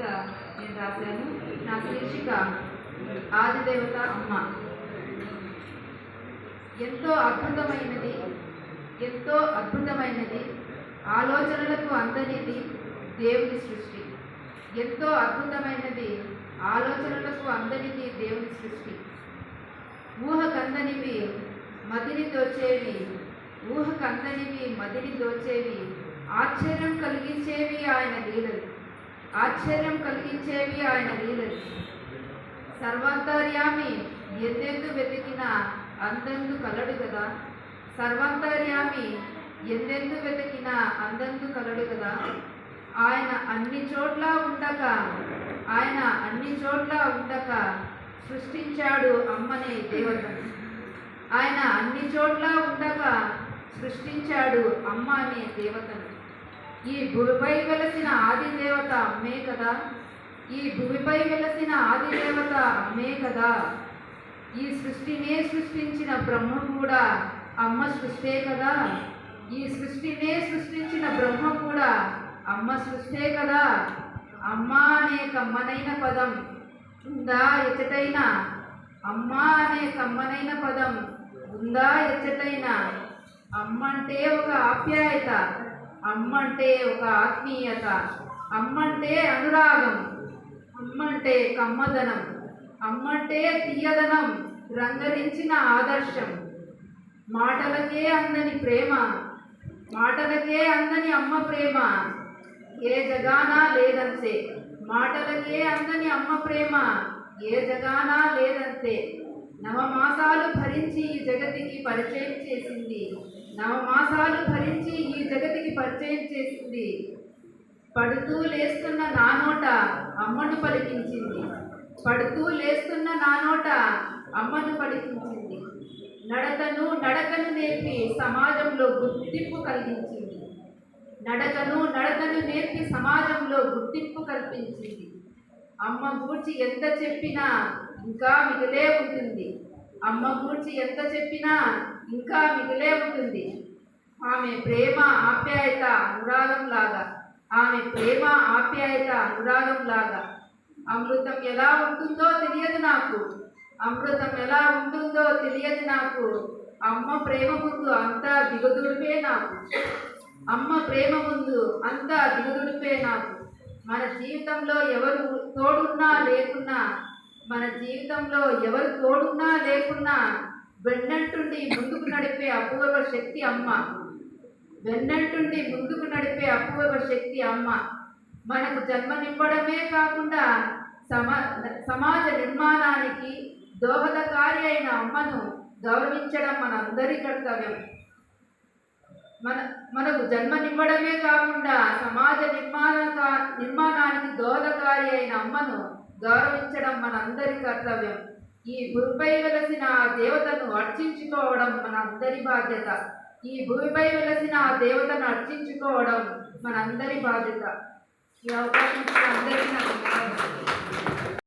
కవిత నేను రాశాను. నా శీర్షిక ఆదిదేవత అమ్మ. ఎంతో అద్భుతమైనది ఎంతో అద్భుతమైనది ఆలోచనలకు అందనిది దేవుని సృష్టి. ఎంతో అద్భుతమైనది ఆలోచనలకు అందనిది దేవుని సృష్టి. ఊహకందనివి మదిని దోచేవి ఊహకందనివి మదిని దోచేవి ఆశ్చర్యం కలిగించేవి ఆయన లీలలు. ఆశ్చర్యం కలిగించేవి ఆయన లీలలు సర్వాంతర్యామి ఎందెందు వెతికినా అందందు కలడు కదా సర్వాంతర్యామి ఎందెందు వెతికినా అందందు కలడు కదా ఆయన అన్ని చోట్ల ఉండక ఆయన అన్ని చోట్ల ఉండక సృష్టించాడు అమ్మనే దేవత. ఆయన అన్ని చోట్ల ఉండక సృష్టించాడు అమ్మ అనే దేవతను. ఈ భూమిపై వెలసిన ఆది దేవత అమ్మే కదా. ఈ భూమిపై వెలసిన ఆది దేవత అమ్మే కదా. ఈ సృష్టినే సృష్టించిన బ్రహ్మ కూడా అమ్మ సృష్టే కదా. ఈ సృష్టినే సృష్టించిన బ్రహ్మ కూడా అమ్మ సృష్టే కదా. అమ్మ అనే కమ్మనైన పదం ఉందా ఎచ్చటైన? అమ్మ అనే కమ్మనైన పదం ఉందా ఎచ్చటైన? అమ్మ అంటే ఒక ఆప్యాయత. అమ్మ అంటే ఒక ఆత్మీయత అమ్మ అంటే అనురాగం అమ్మ అంటే కమ్మదనం అమ్మ అంటే తీయదనం రంగరించిన ఆదర్శం. మాటలకే అందని ప్రేమ మాటలకే అందని అమ్మ ప్రేమ. ఏ జగానా లేదంతే మాటలకే అందని అమ్మ ప్రేమ ఏ జగానా లేదంతే. నవమాసాలు భరించి ఈ జగతికి పరిచయం చేసింది. నవమాసాలు భరించి ఈ జగతికి పరిచయం చేసింది. పడుతూ లేస్తున్న నానోట అమ్మను పలికించింది. పడుతూ లేస్తున్న నానోట అమ్మను పలికించింది. నడతను నడకను నేర్పి సమాజంలో గుర్తింపు కలిగించింది నడకను నడకను నేర్పి సమాజంలో గుర్తింపు కల్పించింది. అమ్మ గూర్చి ఎంత చెప్పినా ఇంకా మిగిలే ఉంటుంది. అమ్మ గురించి ఎంత చెప్పినా ఇంకా మిగిలే ఉంటుంది. ఆమె ప్రేమ ఆప్యాయత అనురాగం లాగా. ఆమె ప్రేమ ఆప్యాయత అనురాగం లాగా. అమృతం ఎలా ఉంటుందో తెలియదు నాకు. అమృతం ఎలా ఉంటుందో తెలియదు నాకు. అమ్మ ప్రేమ ముందు అంతా దిగదుడిపే నాకు. అమ్మ ప్రేమ ముందు అంతా దిగదుడిపే నాకు. మన జీవితంలో ఎవరు తోడున్నా లేకున్నా మన జీవితంలో ఎవరు తోడున్నా లేకున్నా వెన్నంటుండి ముందుకు నడిపే అపూర్వ శక్తి అమ్మ. వెన్నంటుండి ముందుకు నడిపే అపూర్వ శక్తి అమ్మ. మనకు జన్మనివ్వడమే కాకుండా సమా సమాజ నిర్మాణానికి దోహదకారి అయిన అమ్మను గౌరవించడం మనందరి కర్తవ్యం. మన మనకు జన్మనివ్వడమే కాకుండా సమాజ నిర్మాణ నిర్మాణానికి దోహదకారి అయిన అమ్మను గౌరవించడం మనందరి కర్తవ్యం. ఈ భూమిపై వెలసిన ఆ దేవతను అర్చించుకోవడం మనందరి బాధ్యత. ఈ భూమిపై వెలసిన ఆ దేవతను అర్చించుకోవడం మనందరి బాధ్యత. ఈ అవకాశం అందరికీ